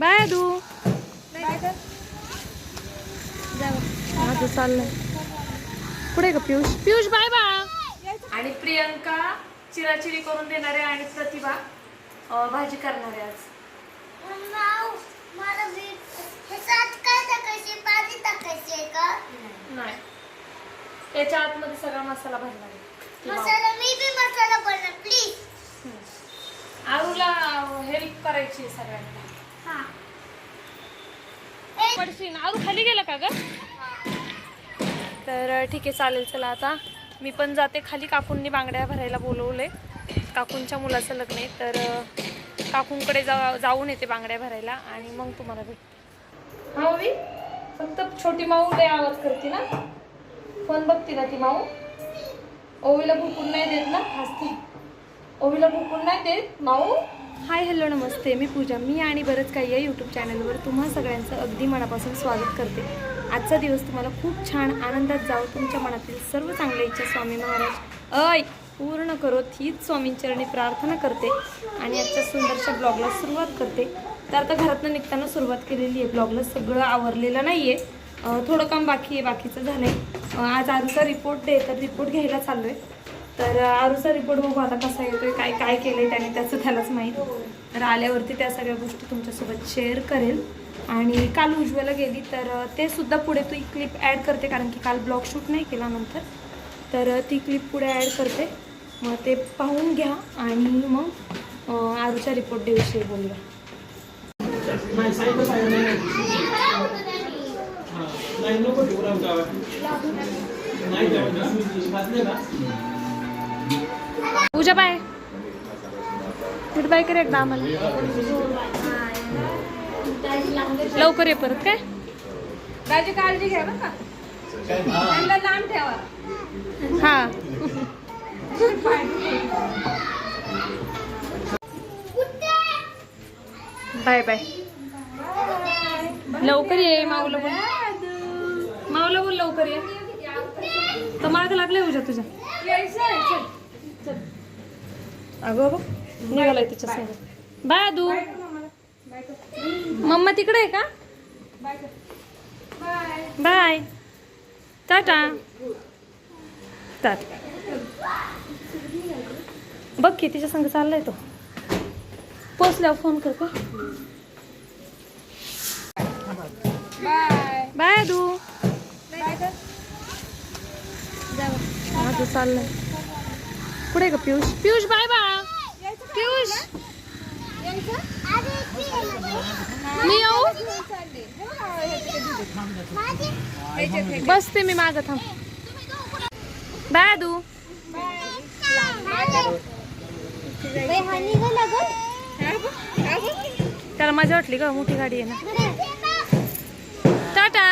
Bye आदू माझं चाललंय. पुढे का पियुष? पियुष बाय बा आणि प्रियंका चिराचिरी करून देणारे आणि प्रतिभा भाजी करणारे आज. नाही. त्याच्या आतमध्ये सगळा मसाला भरणार आहे. ती माव. आरूला हेल्प करायची सगळ्यांना. खाली गेला का ग? तर ठीक आहे चालेल चला आता. मी पण जाते खाली. काकूंनी बांगड्या भरायला बोलवले. काकूंच्या मुलाचं लग्न आहे. तर काकूंकडे जा जाऊन येते बांगड्या भरायला आणि मग तुम्हाला भेट हा ओवी फक्त छोटी माऊ लय आवाज करते ना. फोन बघते ना ती माऊ. ओवीला भुकून नाही देत ना. हसते. ओवीला भुकून नाही देत माऊ. हाय हॅलो नमस्ते. मी पूजा. मी आणि बरंच काही या यूट्यूब चॅनलवर तुम्हा सगळ्यांचं अगदी मनापासून स्वागत करते. आजचा दिवस तुम्हाला खूप छान आनंदात जावं तुमच्या मनातील सर्व चांगल्या इच्छा स्वामी महाराज. अय पूर्ण करोत हीच स्वामींचरणी प्रार्थना करते आणि आजच्या सुंदरशा ब्लॉगला सुरुवात करते. तर आता घरातनं निघताना सुरुवात केलेली आहे. ब्लॉगला सगळं आवरलेलं नाही आहे थोडं काम बाकी आहे बाकीचं झालं आहे आज आमचा रिपोर्ट डे तर रिपोर्ट घ्यायला चाललो आहे तर आरूचा रिपोर्ट बघू आता कसा येतोय काय काय केलंय त्याने त्याचं त्यालाच माहीत तर आल्यावरती त्या सगळ्या गोष्टी तुमच्यासोबत शेअर करेल आणि काल उज्ज्वला गेली तर ते सुद्धा पुढे ती क्लिप ॲड करते कारण की काल ब्लॉग शूट नाही केला नंतर तर ती क्लिप पुढे ॲड करते मग ते पाहून घ्या आणि मग आरूच्या रिपोर्ट डेविषयी बोलूया नाही पूजा बाय. गुड बाय कर एकदा आम्हाला. लवकर ये परत काय? माझी काळजी घ्या बरं का. त्यांना लांब ठेवा. हा. Bye bye. लवकर ये माऊला बोल. माऊला बोल लवकर ये. तर माग लागले उद्या तुझ्या. अगं बघ निघालाय तिच्या संग. बाय आदू मम्मा तिकडे आहे का? Bye tata. टाटा. बघ की तिच्या संग चाललाय तो. पोचल्यावर फोन कर बाय. माझं चाललंय. पुढे का पियुष? पियुष बाय बा पियुष. मी येऊ? बसते मी मागं थांब. बाय आदू. त्याला मजा वाटली का मोठी गाडी आहे ना टाटा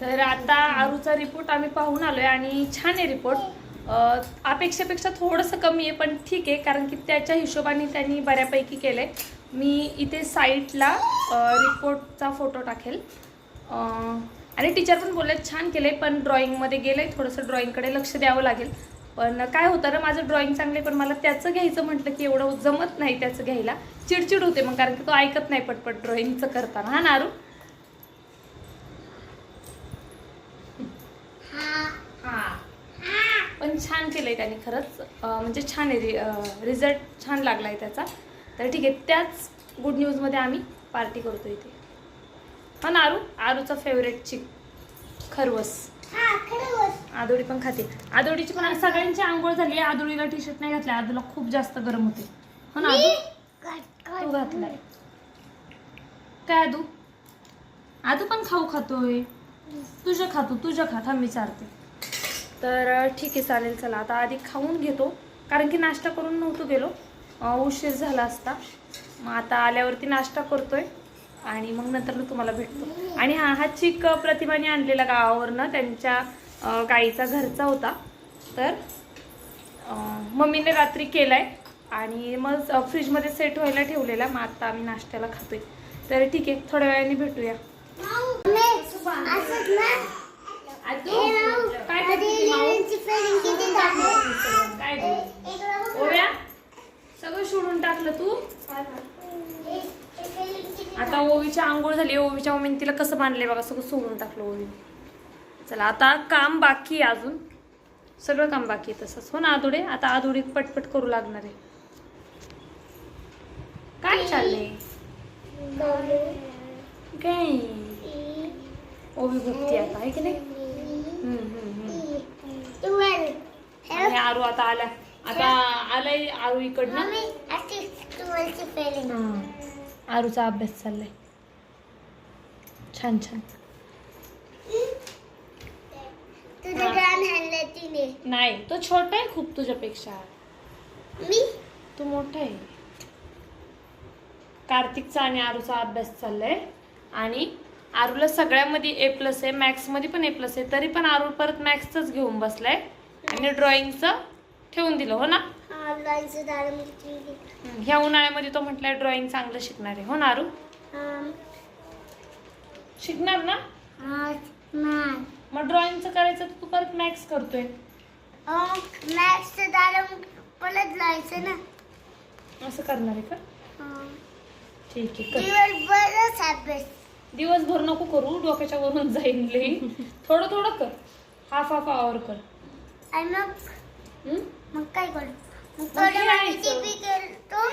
तर आता आरूचा रिपोर्ट आम्ही पाहून आलोय आणि छान आहे रिपोर्ट अपेक्षेपेक्षा थोडंसं कमी आहे पण ठीक आहे कारण की त्याच्या हिशोबाने त्यांनी बऱ्यापैकी केलंय. मी इथे साईटला रिपोर्टचा फोटो टाकेल. आणि टीचर पण बोलले छान केलं आहे पण ड्रॉइंगमध्ये आहे थोडंसं ड्रॉइंगकडे लक्ष द्यावं लागेल. पण काय होतं ना माझं ड्रॉइंग चांगले पण मला त्याचं घ्यायचं म्हटलं की एवढं जमत नाही त्याचं घ्यायला. चिडचिड होते मग कारण की तो ऐकत नाही पटपट ड्रॉइंगचं करताना. हा नारू हा पण छान केलंय त्याने खरंच. म्हणजे छान आहे. रिझल्ट छान लागलाय त्याचा. तर ठीक आहे त्याच गुड न्यूजमध्ये आम्ही पार्टी करतो इथे. हा नारू आरूचा फेवरेट चिक खरवस. आदोडी पण खाते. आदोडीची पण सगळ्यांची आंघोळ झाली. आदोडीला टी शर्ट नाही घातले आदूला खूप जास्त गरम होते. हो ना आदू? तू घातलाय. काय आदू? आदू पण खाऊ खातोय. तुझं खातो तुझं खा. थांब विचारते तर ठीक आहे चालेल चला. आता आधी खाऊन घेतो. कारण की नाश्ता करून नव्हतो गेलो. उशीर झाला असता. मग आता आल्यावरती नाश्ता करतोय. आणि मग नंतर मी तुम्हाला भेटतो. आणि हा हा चिक प्रतिभाने आणलेला गावावरनं त्यांच्या गाईचा घरचा होता. तर मम्मीने रात्री केलाय. आणि मग फ्रीजमध्ये सेट व्हायला ठेवलेला. मग आता आम्ही नाश्त्याला खातोय. तर ठीक आहे थोड्या वेळाने भेटूया. ओव्या सगळं सोडून टाकलं तू? आता ओवीची आंघोळ झाली. ओवीच्या मम्मीने तिला कसं बांधले बघा? सगळं सोडून टाकलं ओवी. चला आता काम बाकी आहे अजून. सगळं काम बाकी आहे तसंच. हो ना आदुडे? आता आदुडे पटपट करू लागणार आहे. काय चाललंय? ओवी भुकती आता आहे की नाही. आणि आरू आता आला आता आलाय आरू इकडनं. हा. आरूचा अभ्यास चाललाय. छान छान. तुझं गाणं आणलं तिने. नाही तो छोटा आहे खूप तुझ्यापेक्षा. मी? तू मोठा आहे. कार्तिकचा आणि आरूचा अभ्यास चाललाय. आणि आरूला सगळ्यामध्ये ए प्लस आहे मॅथ्समध्ये पण ए प्लस आहे तरी पण आरू परत मॅथ्सच घेऊन बसलाय आणि ड्रॉइंगचं ठेवून दिलं हो ना? ह्या उन्हाळ्यामध्ये तो म्हटलाय ड्रॉइंग चांगलं शिकणार आहे हो ना आरू? शिकणार ना? मग ड्रॉइंगचं करायचं तर तू परत मॅथ्स करतोय. ना. असं करणार आहे का. ठीक आहे दिवसभर नको करू डोक्याच्या वरून जाईल लई. थोडं थोडं कर. हाफ हाफ आवर कर. आणि मग? काय करू? मग मग थोडं खेळायचं. टीव्ही खेळतो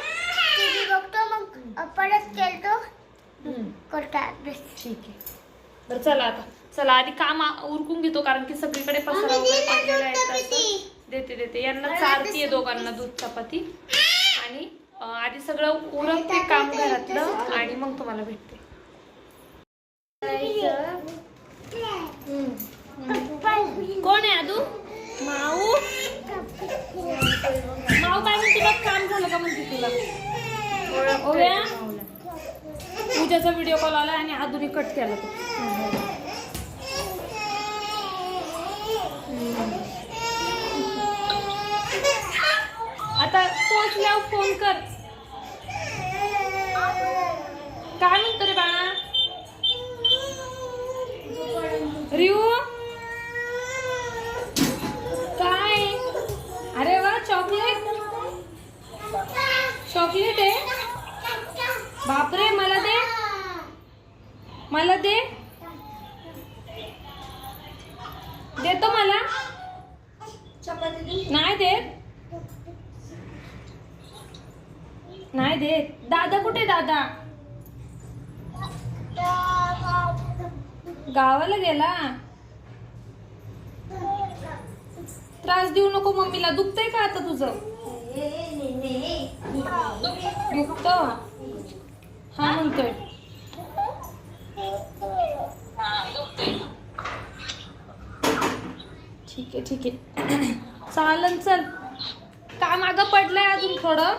टीव्ही बघतो मग परत खेळतो. हम्म, करतो अभ्यास. ठीक आहे. बरं चला आता. चला आधी काम आ- उरकून घेतो कारण की सगळीकडे पसारा मम्मी, वगैरे दे ना पडलेला आहे दूध तसं. चपाती. देते देते. यांना चारतीये दोघांना दूध चपाती. आणि अं, आधी सगळं उरकते काम घरातलं आणि मग तुम्हाला भेटते. कोण आहे आदू? माऊ? माऊ काय म्हणते बघ काम झालं का? म्हणते तुला. ओव्या पूजाचा व्हिडिओ कॉल आला आणि आधुनी कट केला तो. आता पोहोचल्यावर फोन कर. काय म्हणतो रे बाळा? रिऊ? काय? अरे वा चॉकलेट चॉकलेट आहे. बापरे मला दे. मला दे. देतो मला. नाही देत. नाही देत. दादा कुठे दादा? गावाला गेला? त्रास देऊ नको मम्मीला. दुखतंय का आता तुझं? दुखत? हा म्हणतोय. ठीक आहे ठीक आहे. चालन चल. काम अगं पडलंय अजून थोडं.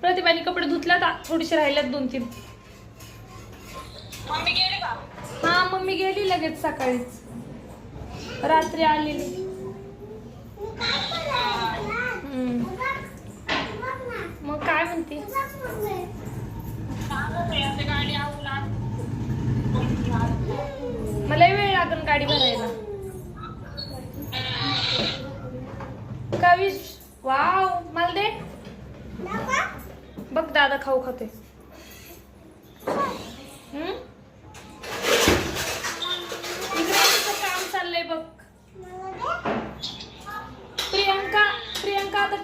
प्रतिभाने कपडे धुतल्यात थोडीशी राहिल्यात दोन तीन हा मम्मी गेली लगेच सकाळीच. रात्री आलेली. मग काय म्हणते? मला वेळ लागेल गाडी भरायला. कविश वाव मला दे. बघ दादा खाऊ खाते.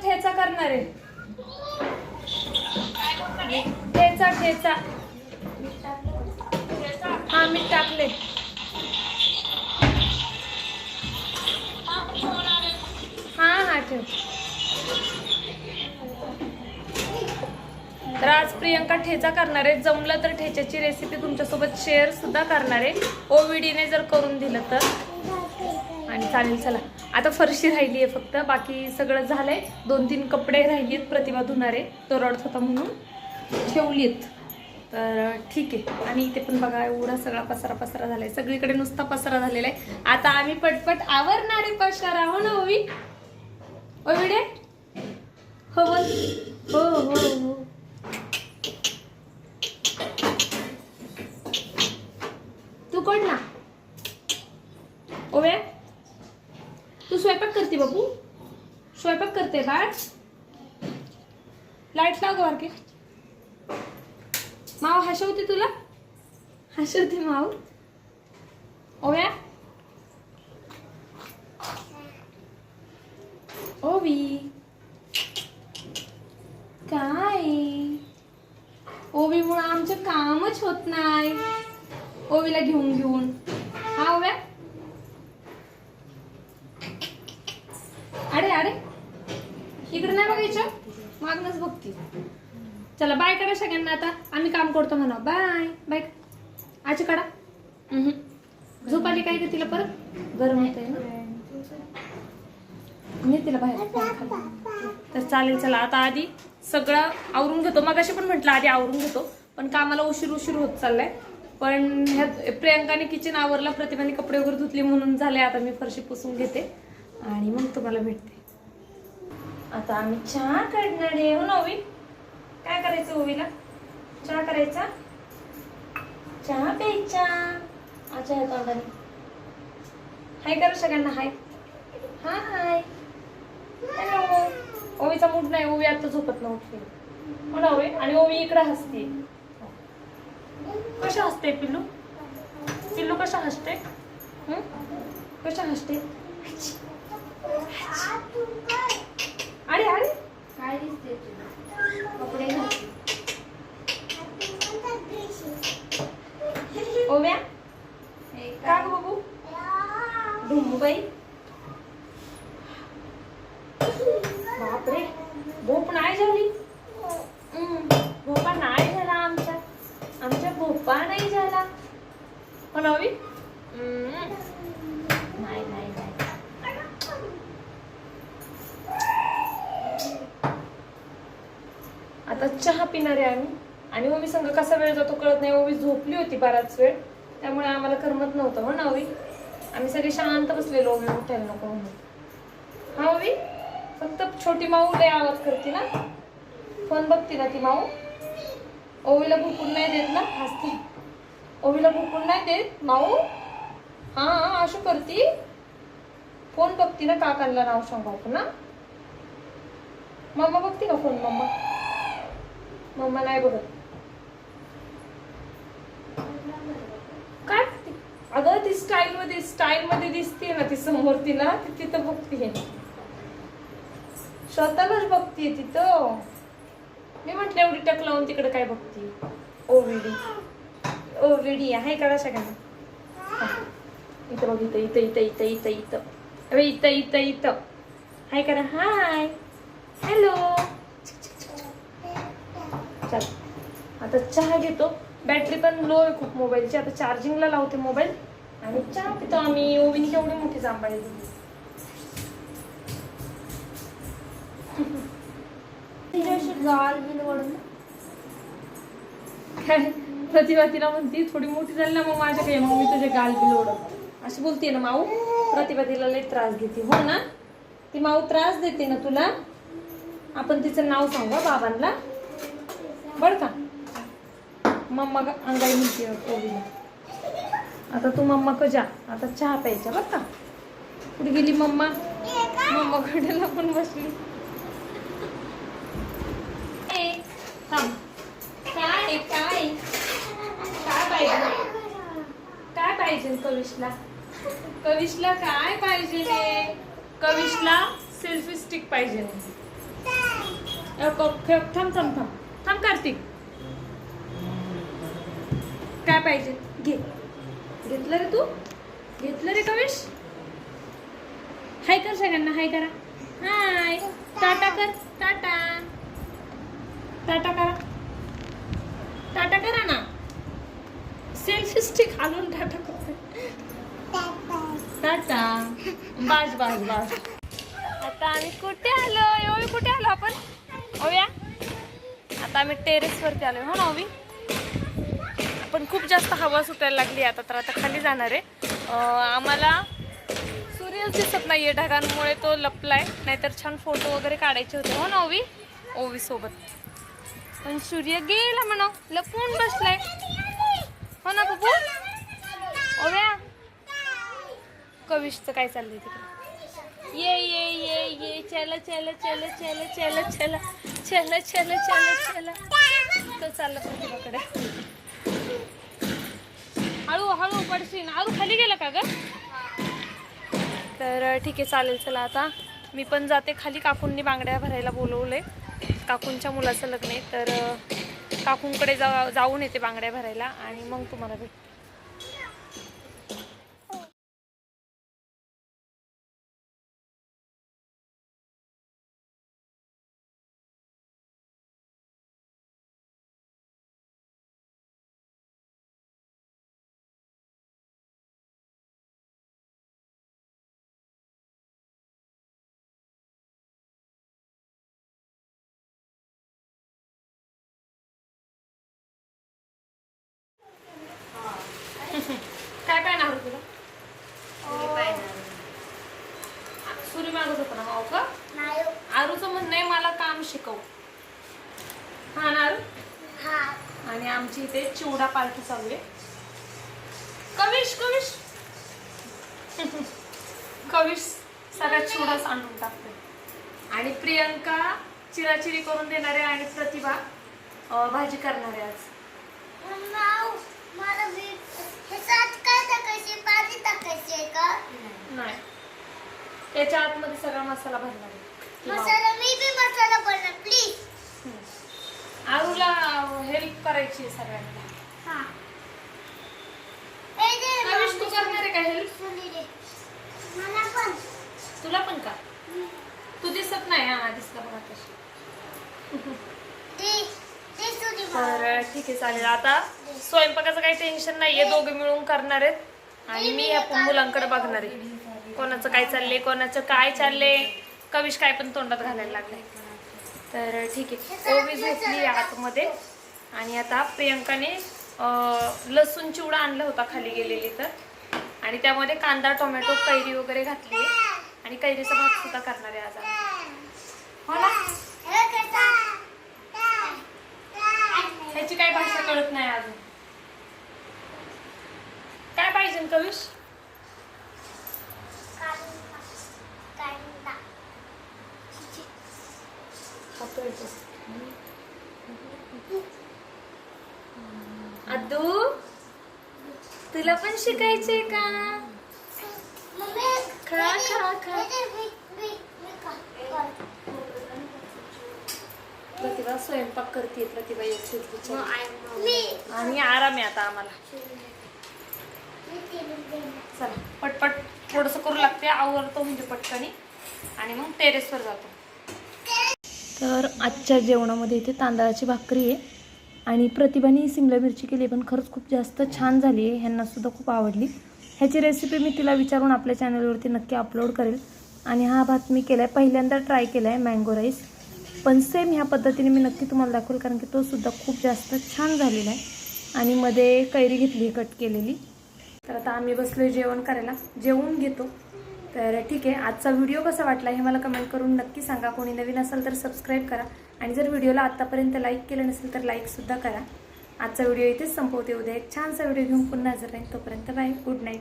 ठेचा करणार आहे. ठेचा ठेचा. हा मीठ टाकले. हा हा ठेव. तर आज प्रियंका ठेचा करणार आहे. जमलं तर ठेच्याची रेसिपी तुमच्यासोबत शेअर सुद्धा करणार आहे. ओविडीने जर करून दिलं तर. आणि चालेल चला. आता फरशी राहिली आहे फक्त. बाकी सगळं झालंय. दोन तीन कपडे राहिलीत प्रतिभा धुणारे तो रडत होता म्हणून. ठेवलीत. तर ठीक आहे. आणि इथे पण बघा एवढा सगळा पसारा पसारा झालाय. सगळीकडे नुसता पसारा झालेला आहे. आता आम्ही पटपट आवरणारे पसारा. हो ना ओवी? ओविडे हो, हो. हो हो हो. तू कोण ना ओव्या तू स्वयंपाक करते बाबू स्वयंपाक करते बाळ. लाइट लाव गं बारके माव हसवते तुला? हसवते माव. ओव्या. ओवी. काय? ओवीमुळे आमचं कामच होत नाही. ओवीला घेऊन घेऊन. हा ओव्या. अरे अरे. इकडे नाही बघायचं? मागणच बघती. चला बाय करा सगळ्यांना आता. आम्ही काम करतो म्हणा. बाय बाय आजी काढा. झोप आली काय तिला परत? गरम होत आहे ना? मी तिला बाहेर तर चालेल चला. आता आधी सगळं आवरून घेतो. मग अशी पण म्हटलं आधी आवरून घेतो. पण कामाला उशीर उशीर होत चाललाय. पण ह्यात प्रियंकाने किचन आवरला प्रतिभाने कपडे वगैरे धुतले म्हणून झाले आता मी फरशी पुसून घेते. आणि मग तुम्हाला भेटते. आता आम्ही चहा काढणार आहे. हो ना ओवी काय करायचं ओवीला? चहा करायचा? चहा प्यायचा. अच्छा या तोंडाने. हाय करू सगळ्यांना हाय. हा हाय. हॅलो ओवीचा मूड नाही. ओवी आता झोपत न उठली हो ना ओवी आणि ओवी इकडे हसते. कशा हसते पिल्लू? पिल्लू कशा हसते? कशा हसते? अरे अरे काय दिसते कपडे का ग बाबू? बापरे भोप नाही झाली. भोपा नाही झाला आमच्या. आमच्या भोपा नाही झाला. पण हवी नाही नाही नाही आता चहा पिणारे आम्ही. आणि ओवी संघ कसा वेळ जातो कळत नाही. ओवी झोपली होती बराच वेळ. त्यामुळे आम्हाला करमत नव्हतं. हो ना ओवी आम्ही सगळे शांत बसलेलो. ओवी उठायला नको म्हणून. हा ओवी फक्त छोटी माऊ लय आवाज करते ना. फोन बघते ना ती माऊ. ओवीला भुकून नाही देत ना. हसते. ओवीला भुकून नाही देत माऊ? हा अशू करती. फोन बघती ना काकांना नाव सांगू ना मम्मा बघते का फोन मम्मा मम्मा नाही बघत. काय? अगं ती स्टाईल मध्ये स्टाईल मध्ये दिसते ना ती समोर तिला ती तिथं बघतीये स्वतःलाच बघतीये तिथं. मी म्हटलं एवढी टक लावून तिकडे काय बघती ओविडी ओविडी आहे का सगळ्यांना इथं बघ इथं इथं इथं इथं इथं इथं. अरे इथं इथं इथं. हाय करा हाय. हॅलो चल आता चहा घेतो. बॅटरी पण लो आहे खूप मोबाईलची आता चार्जिंगला लावते मोबाईल आणि चहा पितो आम्ही. ओवीने केवढी मोठी जांभळी दिली काय? प्रतिभा तिला म्हणती थोडी मोठी झाली ना मग माझ्या काही मग मी तुझे गाल बिल ओढत अशी बोलते ना माऊ. प्रतिभा तिला लई त्रास देते. हो ना? ती माऊ त्रास देते ना तुला? आपण तिचं नाव सांगू बाबांना. बरं का? मम्मा अंगाई म्हणते ओवीला आता तू मम्मा क जा. आता चहा प्यायचा बरं का? कुठे गेली मम्मा? मम्मा कडेला पण बसली. थांब. काय काय काय पाहिजे. काय पाहिजे कविशला? कविशला काय पाहिजे कविशला सेल्फी स्टिक पाहिजे. अ, थांब थांब थांब. थांब कार्तिक. काय पाहिजे? घे. घेतलं रे तू? घेतलं रे कविश? हाय कर सगळ्यांना हाय करा. हाय. टाटा कर. टाटा. टाटा करा. टाटा करा ना. सेल्फी स्टिक घालून टाटा कर. टाटा. बास बास बास. आता आम्ही कुठे आलो? एवढी कुठे आलो आपण? ओव्या आता आम्ही टेरेसवरती आलो हो ना ओवी? पण खूप जास्त हवा सुटायला लागली आता तर आता खाली जाणार आहे. आम्हाला सूर्यच दिसत नाही आहे ढगांमुळे तो लपलाय. नाहीतर छान फोटो वगैरे काढायचे होते हो ना ओवी? ओवी सोबत. पण सूर्य गेला म्हणा लपून बसलाय. हो ना बघू ओव्या? कविशचं काय चाललंय तिकडे? ये ये ये ये चला चला चला चला चला चला चल चल चला चल। तो चालला प्रतिभाकडे हळू हळू पडशील. हळू खाली गेला का ग? तर ठीक आहे चालेल चला आता. मी पण जाते खाली काकूंनी बांगड्या भरायला बोलवले. काकूंच्या मुलाचं लग्न आहे. तर काकूंकडे जा जाऊन येते बांगड्या भरायला आणि मग तुम्हाला भेट काय पाहिजे आरू तुला सुरी मागत होता ना माऊ का नाही आरूचं म्हणणं आहे मला काम शिकव हा ना आरू हा आणि आमची चिवडा पार्टी चालू आहे. कविश कविश. कविश सगळ्यात चिवडा सांडून टाकते आणि प्रियंका चिराचिरी करून देणारे आणि प्रतिभा भाजी करणारे आज. नाही. त्याच्या आतमध्ये सगळा मसाला भरणार आहे. मसाला मी बी मसाला प्लीज. आरूला हेल्प करायची सगळ्यांना हा ए दे ना कविश तू करणार आहे का हेल्प तुला पण का? तू दिसत नाही हा दिसला बघा तशी. तर ठीक आहे चालेल. आता स्वयंपाकाचं काही टेन्शन नाहीये दोघे मिळून करणार आहेत. आणि मी या मुलांकडे बघणार आहे. कोणाचं काय चाललंय कोणाचं काय चाललंय. कविश काय पण तोंडात घालायला लागलंय. तर ठीक आहे. ओवी झोपली आतमध्ये. आणि आता प्रियंकाने लसूण चिवडा आणला होता खाली गेलेली तर. आणि त्यामध्ये कांदा टोमॅटो कैरी वगैरे घातली आणि कैरीचा भात सुद्धा करणार आहे आज आम्ही. हो ना? ह्याची काही भाषा कळत नाही अजून. काय पाहिजे कविश? अद्दू तुला पण शिकायचंय का मम्मी, खा, खा, खा. हे. प्रतिभा स्वयंपाक करते प्रतिभा एकटीच आणि आराम आहे आता आम्हाला. चला पटपट थोडस करू लागते आवरतो म्हणजे पटकनी आणि मग टेरेसवर जातो तर आजच्या जेवणामध्ये इथे तांदळाची भाकरी आहे आणि प्रतिभाने सिमला मिरची केली पण खरंच खूप जास्त छान झाली आहे. ह्यांना सुद्धा खूप आवडली. ह्याची रेसिपी मी तिला विचारून आपल्या चॅनलवरती नक्की अपलोड करेल. आणि हा भात मी केला आहे पहिल्यांदा ट्राय केला आहे मँगो राईस पण सेम ह्या पद्धतीने मी नक्की तुम्हाला दाखवेल कारण की तो सुद्धा खूप जास्त छान झालेला आहे. आणि मध्ये कैरी घेतली कट केलेली. तर आता आम्ही बसलो जेवण करायला. जेवून घेतो. तर ठीक आहे आजचा व्हिडिओ कसा वाटला हे मला कमेंट करून नक्की सांगा. कोणी नवीन असेल तर सबस्क्राईब करा. आणि जर व्हिडिओला आत्तापर्यंत लाईक केलं नसेल तर लाईकसुद्धा करा. आजचा व्हिडिओ इथेच संपवते. उद्या एक छानसा व्हिडिओ घेऊन पुन्हा हजर राहील तोपर्यंत बाय गुड नाईट